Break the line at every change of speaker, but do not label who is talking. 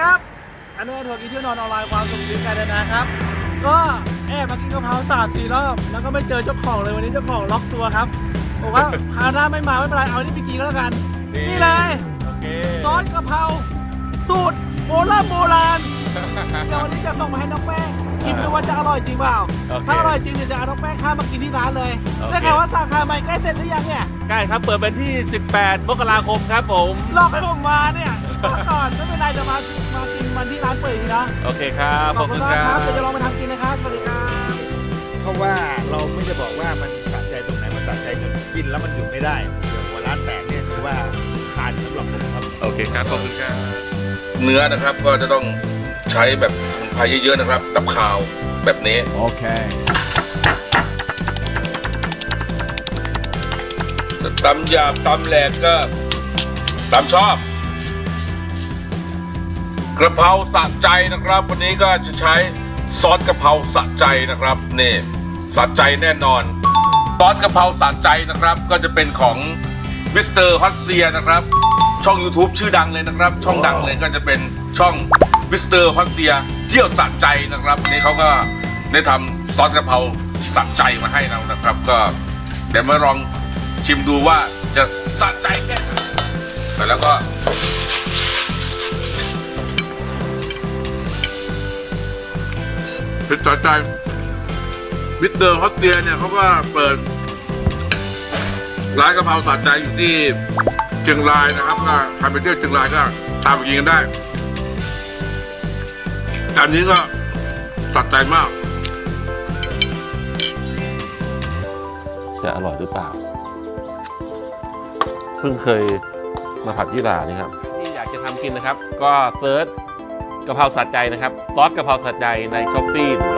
ครับอันนี้ทัวร์กินเที่ยวนอนออนไลน์ความสุขดีการเดินทางครับ ก็แอบมากินกะเพราสามสี่รอบ แล้วก็ไม่เจอเจ้าของเลยวันนี้เจ้าของล็อกตัวครับบอกว่าคราวหน้าไม่มาไม่เป็นไรเอาที่ไปกินก็แล้วกัน
นี่
นี่เลย
โอเค
ซอสกะเพราสูตรโบราณโบราณเดี๋ยววันนี้จะส่งมาให้น้องแป้ง ชิมดูว่าจะอร่อยจริงเปล่า
โอเค
ถ้าอร่อยจริงเดี๋ยวจะเอาน้องแป้งข้ามมากินที่ร้านเลย
โอเค
ได้ข่าวว่าสาขาใหม่ใกล้เสร็จหรือยังเนี่ย
ใกล้ครับเปิดเป็นที่ 18 มกราคมครับผม
หลอกให้ผมมาเนี่ยมาก่อนไม่เป็นไรเดี๋ยวมามากินวันที่ร้านเปิดอีกทีนะ
โอเคครับ
ขอบคุณมากครับ
บ
เดี๋ยวจะลองมาทำกินนะครับสวัสดีครับ
เพราะว่าเราไม่จะบอกว่ามันสะใจตรงไหนมันสะใจจนกินแล้วมันหยุดไม่ได้อย่างหัวร้านแตกเนี่ยถือว่าผ่านสำหรับผมครับ
โอเคครับ ขอบคุณครับ
เนื้อนะครับก็จะต้องใช้แบบสมุน ไพรเยอะๆนะครับ ดับคาวแบบนี้
Okay.
ตำหยาบตำแหลกก็ตามชอบ กระเพราสะใจนะครับ วันนี้ก็จะใช้ซอสกระเพราสะใจนะครับนี่สะใจแน่นอนซอสกระเพราสะใจนะครับ ก็จะเป็นของมิสเตอร์ฮอตเซียนะครับ ช่อง YouTube ชื่อดังเลยนะครับ ช่องดังเลยก็จะเป็นช่อง มิสเตอร์ฮอตเซียเที่ยวสะใจนะครับนี่เขาก็ได้ทำซอสกระเพราสะใจมาให้เรานะครับ ก็เดี๋ยวมาลองชิมดูว่าจะสะใจแค่ไหนแล้วก็เป็นสะใจมิสเตอร์ฮอตเซียเนี่ยเขาก็เปิดร้านกะเพราสะใจอยู่ที่เชียงรายนะครับก็ใครไปเที่ยวเชียงรายก็ตามไปกินกันได้ จานนี้ก็สะใจมาก
จะอร่อยหรือเปล่า เพิ่งเคยมาผัดยี่หร่านี่ครับ ที่อยากจะทำกินนะครับ ก็เซิร์ชกะเพราสัดใจนะครับ ซอสกะเพราสัดใจในช้อปปี้หรือ